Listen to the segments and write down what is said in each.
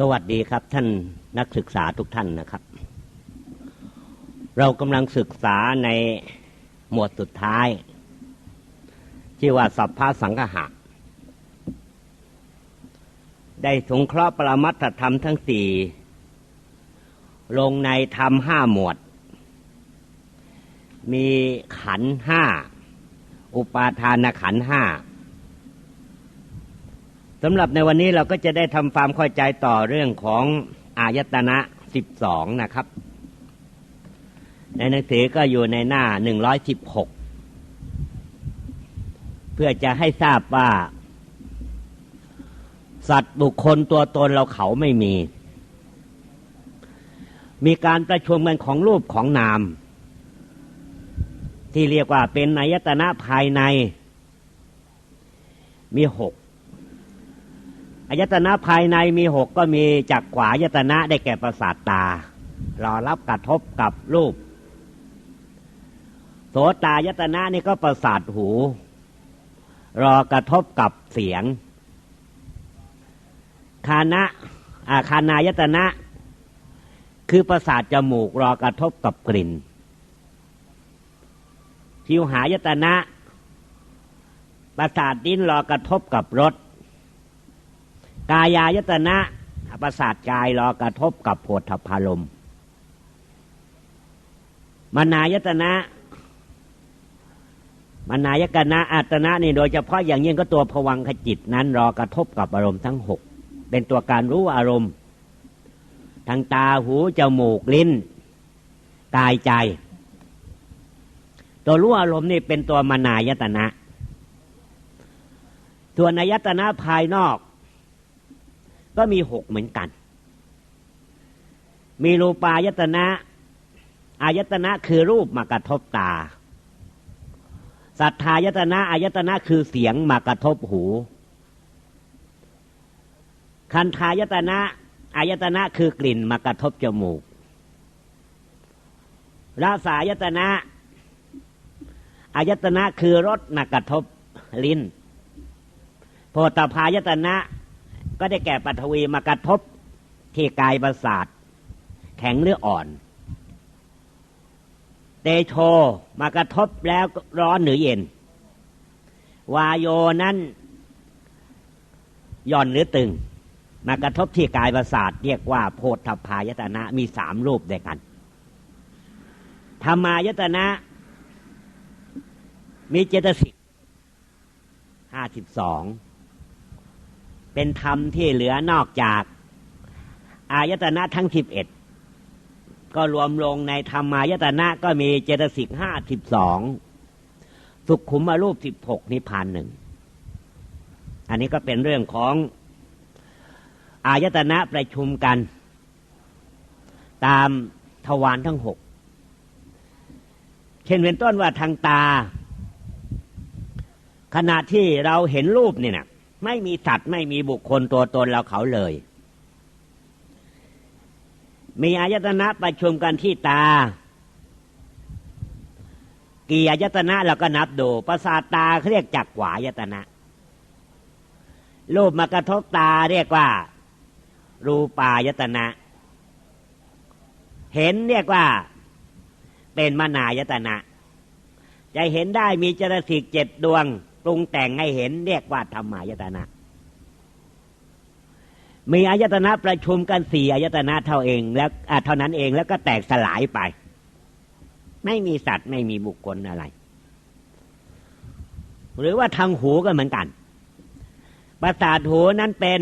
สวัสดีครับท่านนักศึกษาทุกท่านนะครับ เรากำลังศึกษาในหมวดสุดท้าย ที่ว่าสัพพะสังหะ ได้สงเคราะห์ปรมัตถธรรมทั้งสี่ลงในธรรมห้าหมวด มีขันห้า อุปาทานขันห้า สำหรับในวันนี้เราก็จะได้ทำความเข้าใจต่อเรื่องของอายตนะสิบสองนะครับ ในหนังสือก็อยู่ในหน้าหนึ่งร้อยสิบหกเพื่อจะให้ทราบว่า สัตว์บุคคลตัวตนเราเขาไม่มี มีการประชุมกันของรูปของนาม ที่เรียกว่าเป็นอายตนะภายใน มีหก อายตนะภายในมีหกก็มีจักขวายตนะได้แก่ประสาทตา รอรับกระทบกับรูป โสตายตนะนี่ก็ประสาทหู รอกระทบกับเสียง คานะอาคานายตนะ คือประสาทจมูกรอกระทบกับกลิ่นทิวหายตนะ ประสาทดิ้นรอกระทบกับรส กายายตนะประสาทกายรอกระทบกับโผฏฐพารมมนายตนะมนายกนะอัตนะนี่โดยเฉพาะอย่างยิ่งก็ตัวผวังขจิตนั้นรอกระทบกับอารมณ์ทั้งหกเป็นตัวการรู้อารมณ์ ทางตาหูจมูกลิ้น กายใจ ตัวรู้อารมณ์นี่เป็นตัวมนายตนะส่วนอายตนะภายนอก ก็มีหกเหมือนกัน มีรูปายตนะอายตนะคือรูปมากระทบตา สัทธายตนะอายตนะคือเสียงมากระทบหู คันทายตนะอายตนะคือกลิ่นมากระทบจมูกรสายตนะอายตนะคือรสมากระทบลิ้น โพธพายตนะ ก็ได้แก่ปัทวีมากระทบที่กายประสาท แข็งหรืออ่อน เตโชมากระทบแล้วร้อนหรือเย็น วายโยนั้นย่อนหรือตึง มากระทบที่กายประสาท เรียกว่าโพธพายตนะมีสามรูปด้วยกันธรรมายตนะ มีเจตสิกห้าสิบสอง เป็นธรรมที่เหลือนอกจาก อายตนะทั้งสิบเอ็ดก็รวมลงในธรรมายตนะก็มีเจตสิกห้าสิบสองสุขุมอรูปสิบหกนิพพานหนึ่งอันนี้ก็เป็นเรื่องของอายตนะประชุมกัน ตามทวารทั้งหกเช่นเป็นต้นว่าทางตา ขณะที่เราเห็นรูปนี่นะ ไม่มีสัตว์ไม่มีบุคคลตัวตนเราเขาเลย มีอายตนะประชุมกันที่ตา กี่อายตนะเราก็นับดูประสาทตาเขาเรียกจักขวายตนะ รูปมากระทบตาเรียกว่า รูปายตนะ เห็นเรียกว่า เป็นมนายตนะ จะเห็นได้มีจรสิกเจ็ดดวง ปรุงแต่งให้เห็นเรียกว่าธรรมายตนะ มีอายตนะประชุมกันสี่อายตนะเท่าเองแล้วเท่านั้นเองแล้วก็แตกสลายไป ไม่มีสัตว์ไม่มีบุคคลอะไร หรือว่าทางหูก็เหมือนกันประสาทหูนั้นเป็น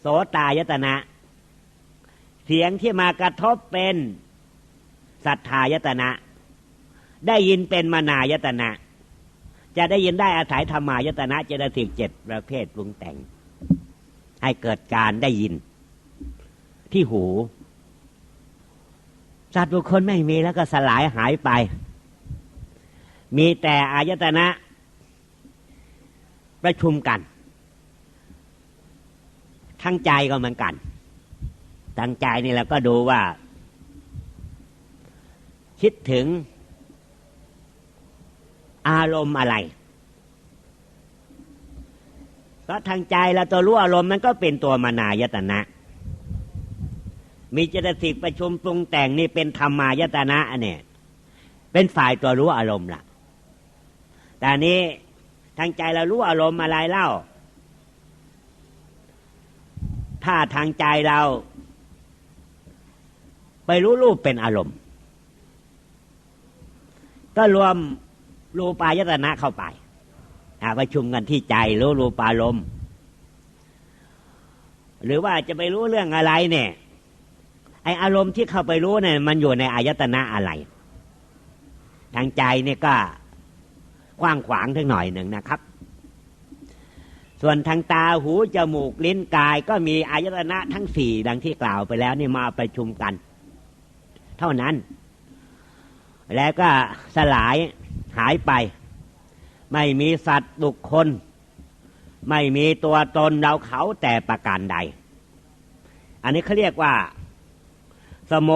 โสตายตนะ เสียงที่มากระทบเป็นสัทธายตนะ ได้ยินเป็นมานายตนะ จะได้ยินได้อาศัยธรรมายตนะเจตสิกเจ็ดประเภทปรุงแต่ง ให้เกิดการได้ยิน ที่หูสัตว์บุคคลไม่มีแล้วก็สลายหายไป มีแต่อายตนะประชุมกัน ทั้งใจก็เหมือนกันทั้งใจนี่เราก็ดูว่า คิดถึง อารมณ์อะไร เพราะทางใจเราตัวรู้อารมณ์มันก็เป็นตัวมานายตนะ มีเจตสิกประชุมปรุงแต่งนี่เป็นธรรมายตนะเนี่ย เป็นฝ่ายตัวรู้อารมณ์ล่ะ แต่นี้ทางใจเรารู้อารมณ์อะไรเล่า ถ้าทางใจเรา ไปรู้รูปเป็นอารมณ์ ก็รวม รูปายตนะเข้าไปประชุมกันที่ใจรู้รูปารมณ์หรือว่าจะไปรู้เรื่องอะไรเนี่ย ไออารมณ์ที่เข้าไปรู้เนี่ย มันอยู่ในอายตนะอะไร ทางใจเนี่ยก็กว้างขวางทั้งหน่อยหนึ่งนะครับ ส่วนทางตาหูจมูกลิ้นกายก็มีอายตนะทั้งสี่ดังที่กล่าวไปแล้วนี่มาประชุมกัน เท่านั้น แล้วก็สลายหายไป ไม่มีสัตว์บุคคล ไม่มีตัวตนเราเขาแต่ประการใด อันนี้เขาเรียกว่า สโม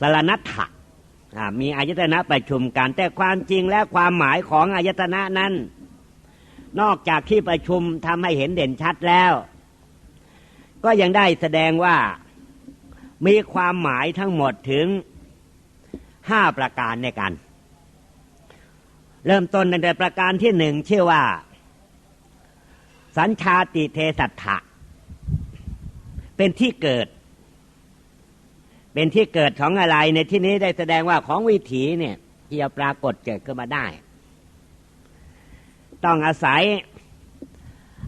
สารนัตถะมีอายตนะประชุมกัน แต่ความจริงและความหมายของอายตนะนั้น นอกจากที่ประชุมทำให้เห็นเด่นชัดแล้ว ก็ยังได้แสดงว่ามีความหมายทั้งหมดถึง ห้าประการในกัน เริ่มต้นในประการที่หนึ่งชื่อว่า สัญชาติเทสัตถะ เป็นที่เกิด เป็นที่เกิดของอะไรในที่นี้ได้แสดงว่าของวิถีเนี่ยที่จะปรากฏเกิดขึ้นมาได้ ต้องอาศัย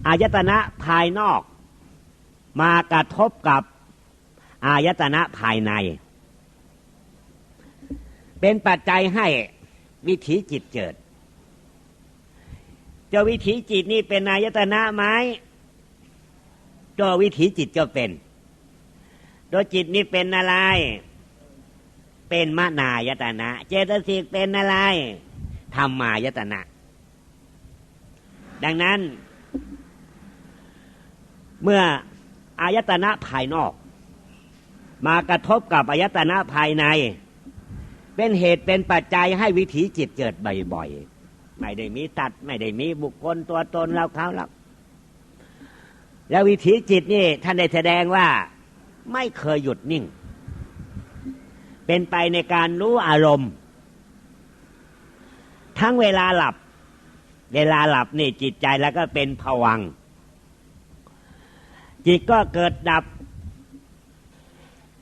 อายตนะภายนอก มากระทบกับอายตนะภายใน เป็นปัจจัยให้วิถีจิตเกิดเจ้าวิถีจิตนี่เป็นอายตนะไหมตัววิถีจิตก็เป็นตัวจิตนี่เป็นอะไร เป็นมนายตนะ เจตสิกเป็นอะไรธรรมายตนะ ดังนั้น เมื่ออายตนะภายนอก มากระทบกับอายตนะภายใน เป็นเหตุเป็นปัจจัยให้วิถีจิตเกิดบ่อยๆ ไม่ได้มีตัด ไม่ได้มีบุคคลตัวตนเราเขาหรอกแล้ววิถีจิตนี่ท่านได้แสดงว่าไม่เคยหยุดนิ่ง เป็นไปในการรู้อารมณ์ ทั้งเวลาหลับ เวลาหลับนี่จิตใจแล้วก็เป็นผวัง จิตก็เกิดดับ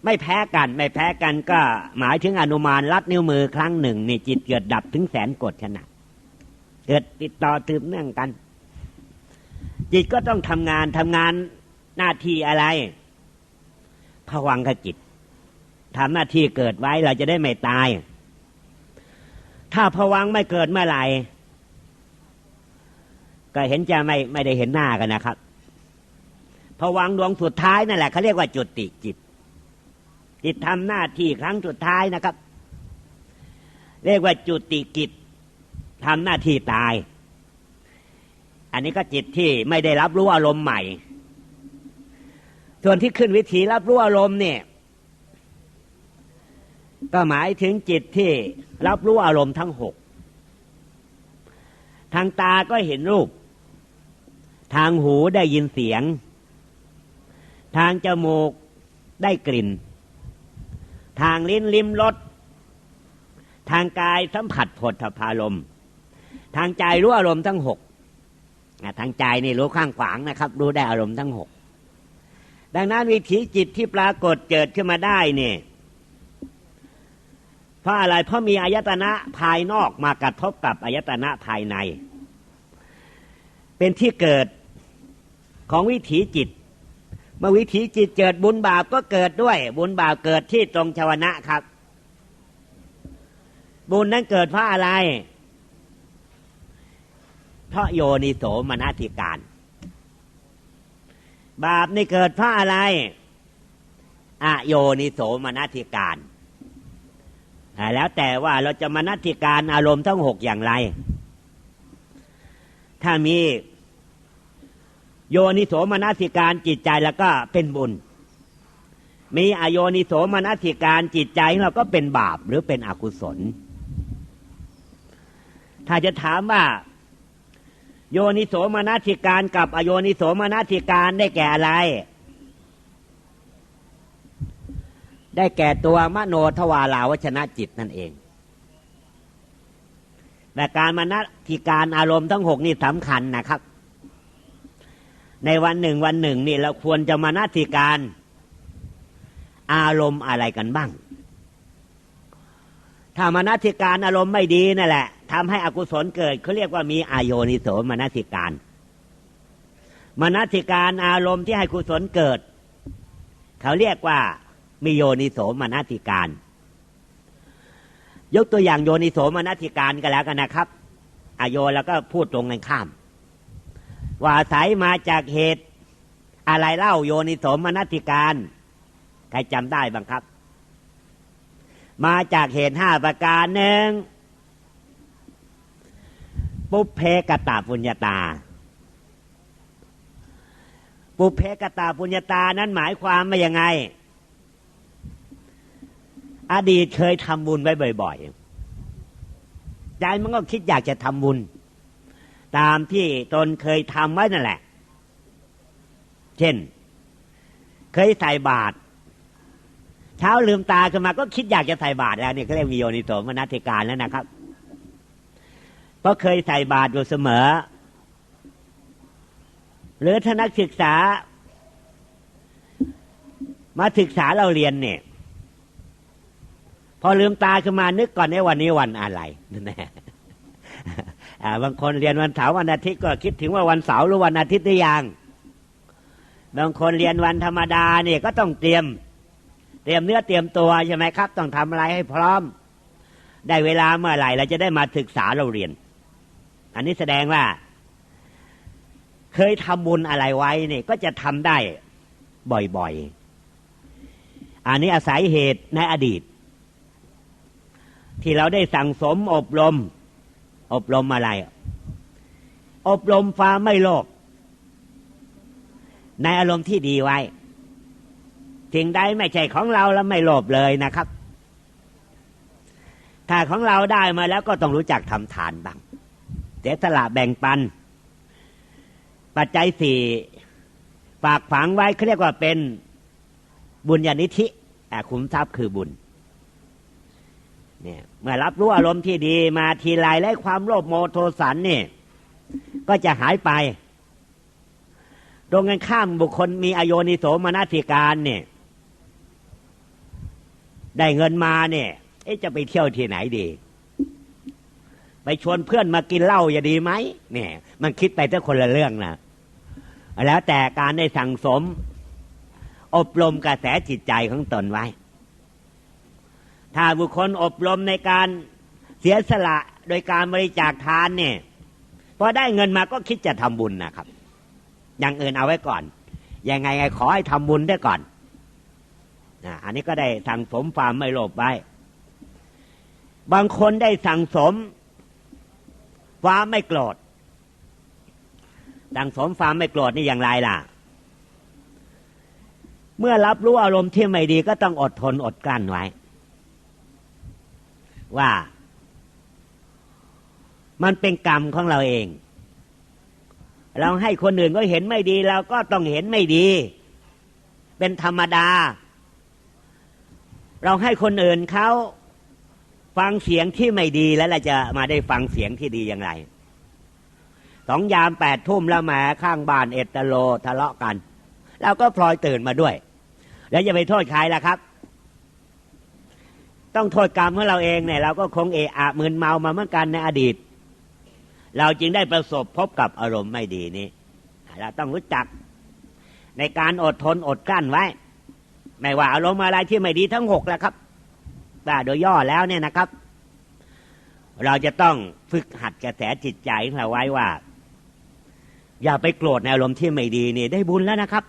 ไม่แพ้กัน ไม่แพ้กันก็หมายถึงอนุมานรัดนิ้วมือครั้งหนึ่งนี่จิตเกิดดับถึงแสนกดขนาดเกิดติดต่อตืบเนื่องกัน จิตก็ต้องทำงานทำงานหน้าที่อะไรผวังขจิตทำหน้าที่เกิดไว้เราจะได้ไม่ตาย ถ้าผวังไม่เกิดเมื่อไหร่ก็เห็นจะไม่ไม่ได้เห็นหน้ากันนะครับผวังดวงสุดท้ายนั่นแหละเขาเรียกว่าจุดติจิต จิตทำหน้าที่ครั้งสุดท้ายนะครับ เรียกว่าจุติกิจทำหน้าที่ตาย อันนี้ก็จิตที่ไม่ได้รับรู้อารมณ์ใหม่ ส่วนที่ขึ้นวิถีรับรู้อารมณ์เนี่ย ก็หมายถึงจิตที่รับรู้อารมณ์ทั้งหกทางตาก็เห็นรูป ทางหูได้ยินเสียง ทางจมูกได้กลิ่น ทางลิ้นลิ้มรสทางกายสัมผัสผลทพารมทางใจรู้อารมณ์ทั้งหกทางใจนี่รู้ข้างขวางนะครับ รู้ได้อารมณ์ทั้งหกดังนั้นวิถีจิตที่ปรากฏเกิดขึ้นมาได้เนี่ยเพราะอะไรเพราะมีอายตนะภายนอกมากระทบกับอายตนะภายใน เป็นที่เกิดของวิถีจิต เมื่อวิถีจิตเกิดบุญบาปก็เกิดด้วย บุญบาปเกิดที่ตรงชวนะครับ บุญนั้นเกิดเพราะอะไร เพราะโยนิโสมนติการ บาปนี่เกิดเพราะอะไรอะโยนิโสมนัติการแล้วแต่ว่าเราจะมนัติการอารมณ์ทั้งหกอย่างไร ถ้ามี โยนิโสมนัติการจิตใจแล้วก็เป็นบุญ มีอโยนิโสมนัติการจิตใจเราก็เป็นบาปหรือเป็นอกุศล ถ้าจะถามว่า โยนิโสมนสิการกับอโยนิโสมนสิการได้แก่อะไร ได้แก่ตัวมโนทวาราวชนะจิตนั่นเองแต่การมนสิการอารมณ์ทั้งหกนี่สำคัญนะครับ ในวันหนึ่งวันหนึ่งนี่เราควรจะมานสิการ อารมณ์อะไรกันบ้าง ถ้ามานสิการอารมณ์ไม่ดีนั่นแหละทำให้อกุศลเกิดเขาเรียกว่ามีอายโยนิโสมานสิการ มานสิการอารมณ์ที่ให้กุศลเกิด เขาเรียกว่ามีโยนิโสมานสิการ ยกตัวอย่างโยนิโสมานสิการกันแล้วกันนะครับ อโยแล้วก็พูดตรงกันข้าม ว่าอาศัยมาจากเหตุ อะไรเล่าโยนิสมนสิการ ใครจำได้บ้างครับ มาจากเหตุห้าประการหนึ่งปุเพกตาปุญญาตา ปุเพกตาปุญญาตานั้นหมายความว่ายังไง อดีตเคยทำบุญไว้บ่อยๆใจมันก็คิดอยากจะทำบุญ ตามที่ตนเคยทำไว้นั่นแหละ เช่น เคยใส่บาตรเช้าลืมตาขึ้นมาก็คิดอยากจะใส่บาตรแล้วเนี่ยเขาเรียกวิโยนิโสมนัติการแล้วนะครับเพราะเคยใส่บาตรอยู่เสมอ หรือถ้านักศึกษา มาศึกษาเราเรียนเนี่ยพอลืมตาขึ้นมานึกก่อนในวันนี้วันอะไรนั่นแหละ บางคนเรียนวันเสาร์วันอาทิตย์ก็คิดถึงว่าวันเสาร์หรือวันอาทิตย์หรือยังบางคนเรียนวันธรรมดาเนี่ยก็ต้องเตรียม เตรียมเนื้อเตรียมตัวใช่ไหมครับ ต้องทำอะไรให้พร้อม ได้เวลาเมื่อไหร่เราจะได้มาศึกษาเราเรียน อันนี้แสดงว่า เคยทำบุญอะไรไว้เนี่ยก็จะทำได้บ่อยๆ อันนี้อาศัยเหตุในอดีต ที่เราได้สั่งสมอบรม อบรมอะไร อบรมความไม่โลภในอารมณ์ที่ดีไว้สิ่งใดไม่ใช่ของเราแล้วไม่โลภเลยนะครับ ถ้าของเราได้มาแล้วก็ต้องรู้จักทำทานบ้างเสียสละแบ่งปัน ปัจจัยสี่ฝากฝังไว้เขาเรียกว่าเป็นบุญญาณิธิคุ้มทรัพย์คือบุญ เนี่ยเมื่อรับรู้อารมณ์ที่ดีมาทีไรและความโลภโมโทสันเนี่ยก็จะหายไป ตรงกันข้ามบุคคลมีอโยนิโสมนสิการเนี่ยได้เงินมาเนี่ยจะไปเที่ยวที่ไหนดี ไปชวนเพื่อนมากินเหล้าจะดีไหมเนี่ย มันคิดไปแต่คนละเรื่องนะแล้วแต่การได้สั่งสม อบรมกระแสจิตใจของตนไว้ ถ้าบุคคลอบรมในการเสียสละโดยการบริจาคทานเนี่ยพอได้เงินมาก็คิดจะทำบุญนะครับ อย่างอื่นเอาไว้ก่อน ยังไงไงขอให้ทำบุญได้ก่อนอันนี้ก็ได้สั่งสมความไม่โลภไว้ บางคนได้สั่งสมความไม่โกรธ สั่งสมความไม่โกรธนี่อย่างไรล่ะ เมื่อรับรู้อารมณ์ที่ไม่ดีก็ต้องอดทนอดกลั้นไว้ ว่า มันเป็นกรรมของเราเอง เราให้คนอื่นก็เห็นไม่ดีเราก็ต้องเห็นไม่ดี เป็นธรรมดา เราให้คนอื่นเขาฟังเสียงที่ไม่ดีแล้วเราจะมาได้ฟังเสียงที่ดีอย่างไรสองยามแปดทุ่มแล้วแหมข้างบ้านเอตโลทะเลาะกัน เราก็พลอยตื่นมาด้วย แล้วจะไปโทษใครล่ะครับ ต้องโทษกรรมของเราเองเนี่ยเราก็คงเอะอะมึนเมามาเมื่อกันในอดีต เราจึงได้ประสบพบกับอารมณ์ไม่ดีนี้เราต้องรู้จักในการอดทนอดกลั้นไว้ ไม่ว่าอารมณ์อะไรที่ไม่ดีทั้งหกแหละครับว่าโดยย่อแล้วเนี่ยนะครับ เราจะต้องฝึกหัดกระแสจิตใจของเราไว้ว่า อย่าไปโกรธในอารมณ์ที่ไม่ดีนี่ได้บุญแล้วนะครับ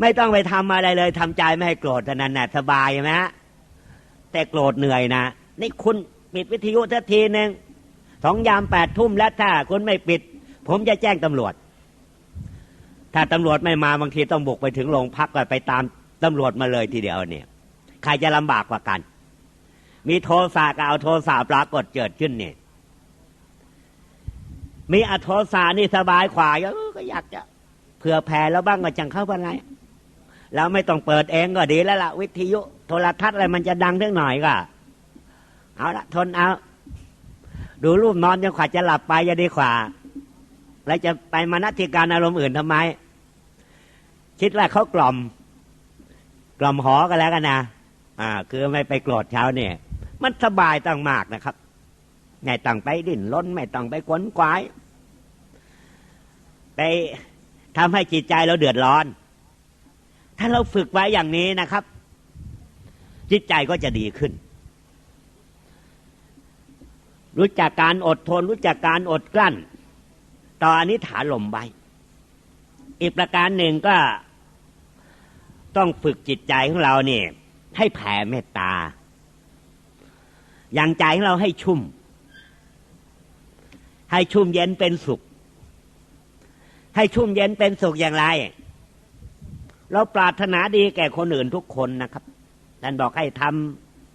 ไม่ต้องไปทำอะไรเลยทำใจไม่ให้โกรธเท่านั้นนะสบายไหมฮะ แต่โกรธเหนื่อยนะนี่คุณปิดวิทยุทันทีหนึ่งสองยามแปดทุ่มแล้วถ้าคุณไม่ปิด ผมจะแจ้งตำรวจ ถ้าตำรวจไม่มาบางทีต้องบุกไปถึงโรงพักก็ไปตามตำรวจมาเลยทีเดียวเนี่ย ใครจะลำบากกว่ากัน มีโทสะกับเอาโทสะปรากฏเกิดขึ้นเนี่ยมีอโทสานี่สบายขวาเออก็อยากจะเผื่อแผ่แล้วบ้างก็จังเข้าไปไงเราไม่ต้องเปิดเองก็ดีแล้วล่ะ วิทยุ โทรทัศน์อะไรมันจะดังเท่าหน่อยก็ เอาละทนเอา ดูรูปนอนจนขวาจะหลับไปจะดีกว่าแล้วจะไปมานัติการอารมณ์อื่นทำไม คิดว่าเขากล่อม กล่อมหอกันแล้วกันนะอ่า คือไม่ไปโกรธเช้าเนี่ย มันสบายตั้งมากนะครับไม่ต้องไปดิ้นรนไม่ต้องไปขวนขวาย ไปทำให้จิตใจเราเดือดร้อน ถ้าเราฝึกไว้อย่างนี้นะครับ จิตใจก็จะดีขึ้น รู้จักการอดทน รู้จักการอดกลั้น ต่ออนิฐานลมไว้อีกประการหนึ่งก็ต้องฝึกจิตใจของเราเนี่ย ให้แผ่เมตตา อย่างใจของเราให้ชุ่ม ให้ชุ่มเย็นเป็นสุข ให้ชุ่มเย็นเป็นสุขอย่างไร เราปรารถนาดีแก่คนอื่นทุกคนนะครับ ท่านบอกให้ท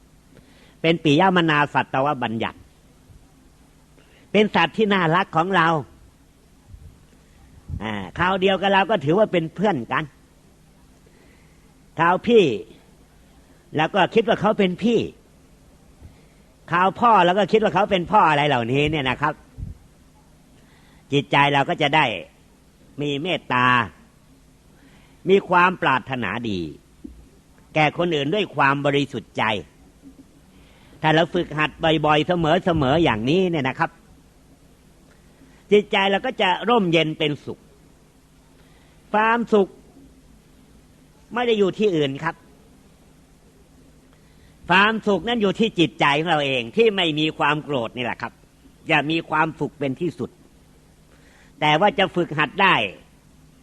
ำเป็นปิยมนาสัตวบัญญัติ เป็นสัตว์ที่น่ารักของเราอ่าคราวเดียวกับเราก็ถือว่าเป็นเพื่อนกันคราวพี่แล้วก็คิดว่าเขาเป็นพี่คราวพ่อแล้วก็คิดว่าเขาเป็นพ่ออะไรเหล่านี้เนี่ยนะครับ จิตใจเราก็จะได้มีเมตตา มีความปรารถนาดี แก่คนอื่นด้วยความบริสุทธิ์ใจ ถ้าเราฝึกหัดบ่อยๆ เสมอๆ อย่างนี้เนี่ยนะครับ จิตใจเราก็จะร่มเย็นเป็นสุข ความสุขไม่ได้อยู่ที่อื่นครับ ความสุขนั้นอยู่ที่จิตใจของเราเองที่ไม่มีความโกรธนี่แหละครับอย่ามีความสุขเป็นที่สุด แต่ว่าจะฝึกหัดได้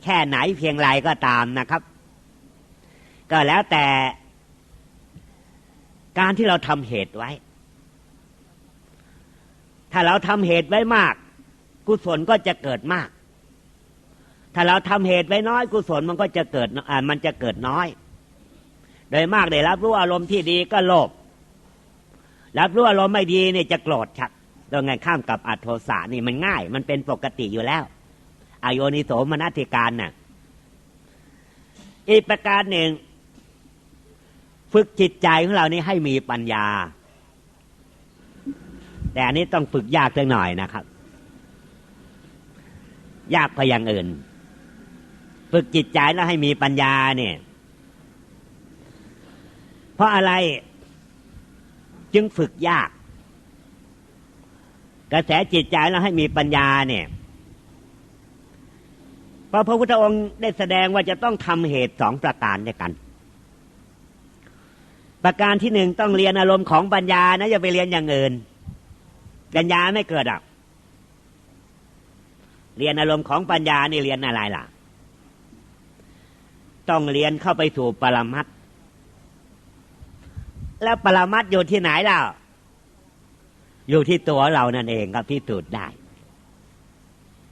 แค่ไหนเพียงไรก็ตามนะครับ ก็แล้วแต่การที่เราทำเหตุไว้ ถ้าเราทำเหตุไว้มาก กุศลก็จะเกิดมาก ถ้าเราทำเหตุไว้น้อย กุศลมันก็จะเกิดอ่ามันจะเกิดน้อย โดยมากได้รับรู้อารมณ์ที่ดีก็โลภรับรู้อารมณ์ไม่ดีนี่จะโกรธชัดตรงไงข้ามกับอัตโทสะนี่มันง่าย มันเป็นปกติอยู่แล้วอโยนิโสมนติการน่ะ อีกประการหนึ่ง ฝึกจิตใจของเรานี่ให้มีปัญญา แต่อันนี้ต้องฝึกยากสักหน่อยนะครับ ยากพออย่างอื่น ฝึกจิตใจแล้วให้มีปัญญาเนี่ย เพราะอะไรจึงฝึกยาก กระแสจิตใจแล้วให้มีปัญญาเนี่ยพระพระพุทธองค์ได้แสดงว่าจะต้องทำเหตุสองประการด้วยกัน ประการที่หนึ่งต้องเรียนอารมณ์ของปัญญานะอย่าไปเรียนอย่างอื่น ปัญญาไม่เกิดอะเรียนอารมณ์ของปัญญานี่เรียนอะไรล่ะ ต้องเรียนเข้าไปสู่ปรมัตแล้วปรมัตอยู่ที่ไหนล่ะ อยู่ที่ตัวเรานั่นเองครับที่สุดได้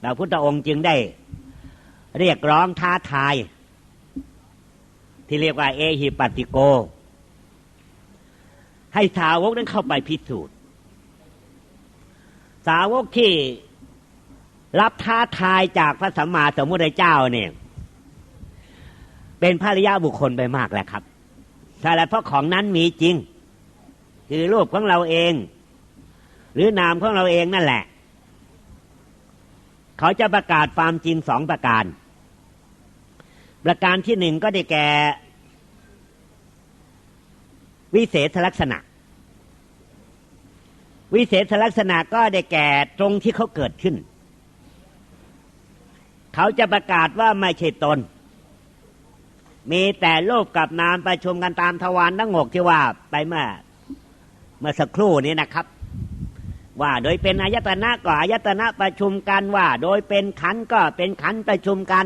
พระพุทธองค์จึงได้ เรียกร้องท้าทาย ที่เรียกว่า เอหิปัติโก ให้สาวกนั้นเข้าไปพิสูจน์ สาวกที่รับท้าทายจากพระสัมมาสัมพุทธเจ้าเนี่ย เป็นภริยาบุคคลไปมากแล้วครับใช่แล้วเพราะของนั้นมีจริง คือรูปของเราเอง หรือนามของเราเองนั่นแหละ เขาจะประกาศความจริงสองประการ ประการที่หนึ่งก็ได้แก่ วิเศษลักษณะ วิเศษลักษณะก็ได้แก่ตรงที่เขาเกิดขึ้น เขาจะประกาศว่าไม่ใช่ตน มีแต่โลกกับนามประชุมกันตามทวารทั้งหกที่ว่าไปเมื่อเมื่อสักครู่นี้นะครับ ว่าโดยเป็นอายตนะก็อายตนะประชุมกันว่า โดยเป็นขันก็เป็นขันประชุมกัน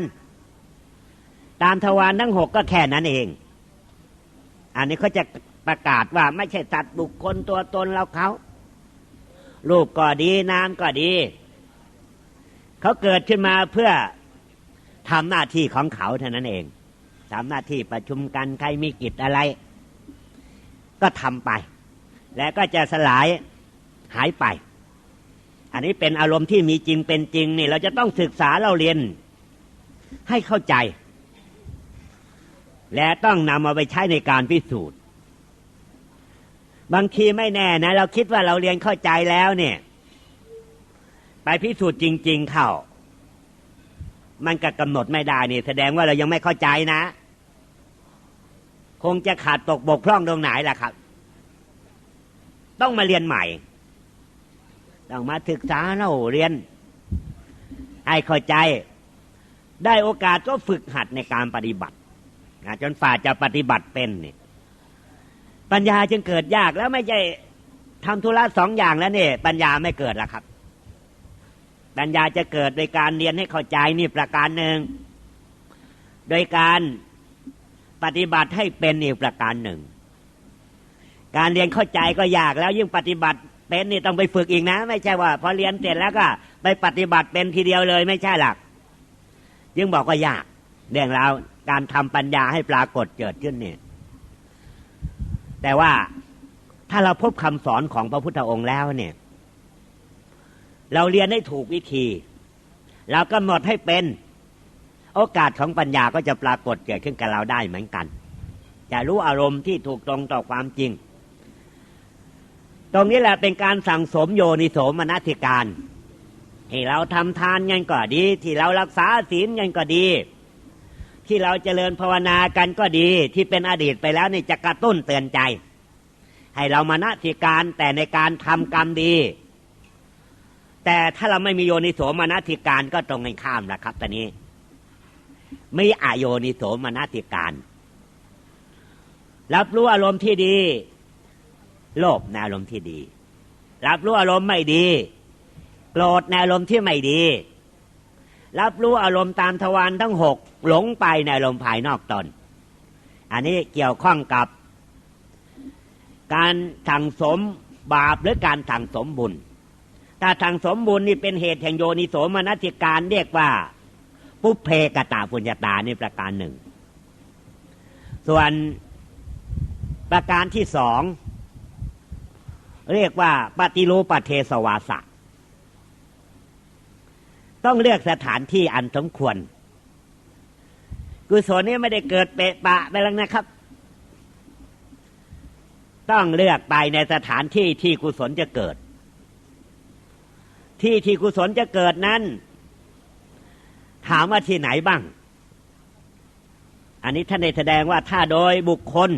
ตามทวารทั้งหกก็แค่นั้นเอง อันนี้เขาจะ ประกาศว่าไม่ใช่สัตว์บุคคลตัวตนเราเขารูปก็ดีนามก็ดี เขาเกิดขึ้นมาเพื่อทำหน้าที่ของเขาเท่านั้นเองทำหน้าที่ประชุมกันใครมีกิจอะไร ก็ทำไป แล้วก็จะสลายหายไป อันนี้เป็นอารมณ์ที่มีจริงเป็นจริงนี่ เราจะต้องศึกษาเราเรียน ให้เข้าใจ และต้องนำมาไปใช้ในการพิสูจน์ บางทีไม่แน่นะ เราคิดว่าเราเรียนเข้าใจแล้วเนี่ย ไปพิสูจน์จริง ๆ เข้า มันก็กำหนดไม่ได้นี่ แสดงว่าเรายังไม่เข้าใจนะ คงจะขาดตกบกพร่องตรงไหนล่ะครับ ต้องมาเรียนใหม่ ต้องมาศึกษาเราเรียนให้เข้าใจ ได้โอกาสก็ฝึกหัดในการปฏิบัตินะจนฝ่าจะปฏิบัติเป็นเนี่ย ปัญญาจึงเกิดยากแล้วไม่ใช่ทำธุระสองอย่างแล้วเนี่ยปัญญาไม่เกิดละครับ ปัญญาจะเกิดโดยการเรียนให้เข้าใจนี่ประการหนึ่ง โดยการปฏิบัติให้เป็นอีกประการหนึ่ง การเรียนเข้าใจก็ยากแล้วยิ่งปฏิบัติเป็นนี่ต้องไปฝึกอีกนะ ไม่ใช่ว่า พอเรียนเสร็จแล้วก็ ไปปฏิบัติเป็นทีเดียวเลยไม่ใช่หลักยิ่งบอกว่ายากเรื่องราวการทำปัญญาให้ปรากฏเกิดขึ้นเนี่ย แต่ว่าถ้าเราพบคำสอนของพระพุทธองค์แล้วเนี่ย เราเรียนให้ถูกวิธี เรากำหนดให้เป็น โอกาสของปัญญาก็จะปรากฏเกิดขึ้นกับเราได้เหมือนกัน จะรู้อารมณ์ที่ถูกตรงต่อความจริง ตรงนี้แหละเป็นการสั่งสมโยนิโสมนสิการที่เราทำทานยังก็ดี ที่เรารักษาศีลยังก็ดี ที่เราเจริญภาวนากันก็ดีที่เป็นอดีตไปแล้วนี่จะกระตุ้นเตือนใจ ให้เรามาณสิการแต่ในการทำกรรมดี แต่ถ้าเราไม่มีโยนิโสมนสิการก็ตรงกันข้ามละครับตอนนี้ไม่อโยนิโสมนสิการ รับรู้อารมณ์ที่ดี โลภในอารมณ์ที่ดี รับรู้อารมณ์ไม่ดี โกรธในอารมณ์ที่ไม่ดี รับรู้อารมณ์ตามทวารทั้งหกหลงไปในอารมณ์ภายนอกตน อันนี้เกี่ยวข้องกับ การสั่งสมบาปหรือการสั่งสมบุญ ถ้าสั่งสมบุญนี่เป็นเหตุแห่งโยนิโสมนสิการเรียกว่าปุเพกตาปุญญาตานี่ประการหนึ่ง ส่วนประการที่สอง เรียกว่าปฏิรูปเทสวาสะ ต้องเลือกสถานที่อันสมควร กุศลนี้ไม่ได้เกิดเปะปะไปแล้วนะครับ ต้องเลือกไปในสถานที่ที่กุศลจะเกิด ที่ที่กุศลจะเกิดนั้น ถามว่าที่ไหนบ้าง อันนี้ท่านได้แสดงว่าถ้าโดยบุคคล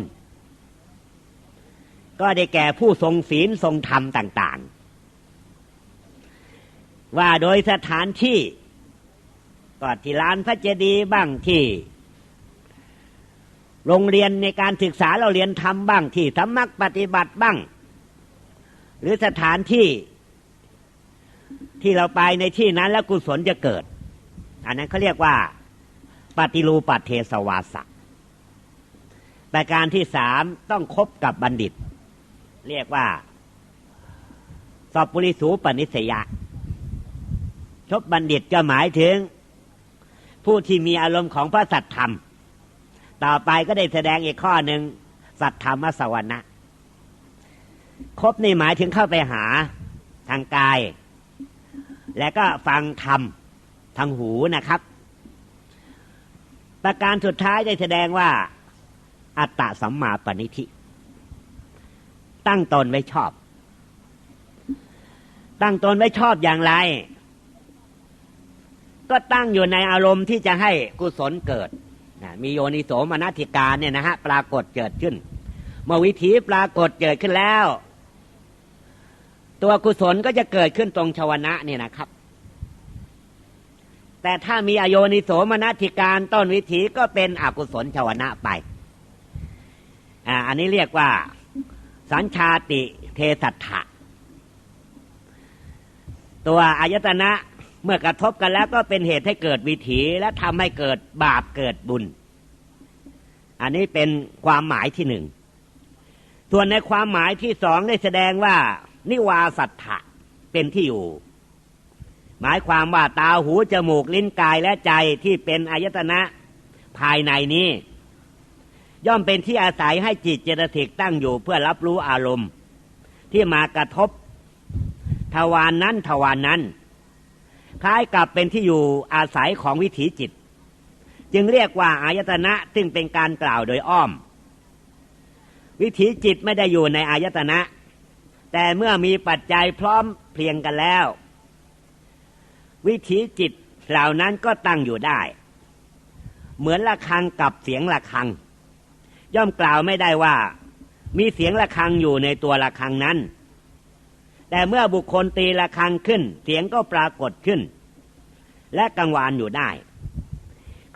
ก็ได้แก่ผู้ทรงศีลทรงธรรมต่าง ๆ ว่าโดยสถานที่ก็ที่ลานพระเจดีย์บ้างที่ โรงเรียนในการศึกษาเราเรียนทำบ้างที่สำนักปฏิบัติบ้าง หรือสถานที่ที่เราไปในที่นั้นแล้วกุศลจะเกิด อันนั้นเขาเรียกว่า ปฏิรูปเทสวาสะประการที่สามต้องคบกับบัณฑิต เรียกว่า สอบปุริสูปนิสยะ ชบบัณฑิตก็หมายถึง ผู้ที่มีอารมณ์ของพระสัตธรรม ต่อไปก็ได้แสดงอีกข้อหนึ่งสัตธรรมสวรรค์คบนี่หมายถึงเข้าไปหาทางกาย และก็ฟังธรรมทางหูนะครับ ประการสุดท้ายได้แสดงว่า อัตตะสัมมาปณิธิ ตั้งตนไว้ชอบ ตั้งตนไว้ชอบอย่างไร ก็ตั้งอยู่ในอารมณ์ที่จะให้กุศลเกิดมีโยนิโสมนสิการเนี่ยนะฮะปรากฏเกิดขึ้น เมื่อวิถีปรากฏเกิดขึ้นแล้ว ตัวกุศลก็จะเกิดขึ้นตรงชวนะเนี่ยนะครับ แต่ถ้ามีอโยนิโสมนสิการต้นวิถีก็เป็นอกุศลชวนะไปอ่าอันนี้เรียกว่า สัญชาติเทสัตถะตัวอายตนะ เมื่อกระทบกันแล้วก็เป็นเหตุให้เกิดวิถีและทำให้เกิดบาปเกิดบุญ อันนี้เป็นความหมายที่หนึ่งส่วนในความหมายที่สองได้แสดงว่า นิวาสัตถะเป็นที่อยู่ หมายความว่าตาหูจมูกลิ้นกายและใจที่เป็นอายตนะภายในนี้ ย่อมเป็นที่อาศัยให้จิตเจตสิกตั้งอยู่เพื่อรับรู้อารมณ์ ที่มากระทบททวารนนั้นทวารนนั้น คล้ายกับเป็นที่อยู่อาศัยของวิถีจิต จึงเรียกว่าอายตนะซึ่งเป็นการกล่าวโดยอ้อม วิถีจิตไม่ได้อยู่ในอายตนะ แต่เมื่อมีปัจจัยพร้อมเพรียงกันแล้ว วิถีจิตเหล่านั้นก็ตั้งอยู่ได้ เหมือนระฆังกับเสียงระฆัง ย่อมกล่าวไม่ได้ว่า มีเสียงระฆังอยู่ในตัวระฆังนั้น แต่เมื่อบุคคลตีระฆังขึ้น เสียงก็ปรากฏขึ้น และกังวานอยู่ได้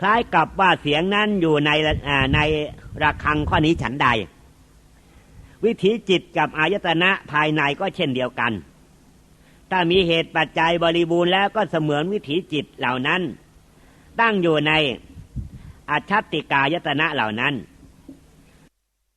คล้ายกับว่าเสียงนั้นอยู่ในในระฆังข้อนี้ฉันใด วิถีจิตกับอายตนะภายในก็เช่นเดียวกัน ถ้ามีเหตุปัจจัยบริบูรณ์แล้วก็เสมือนวิถีจิตเหล่านั้น ตั้งอยู่ในอัจฉติกายตนะเหล่านั้น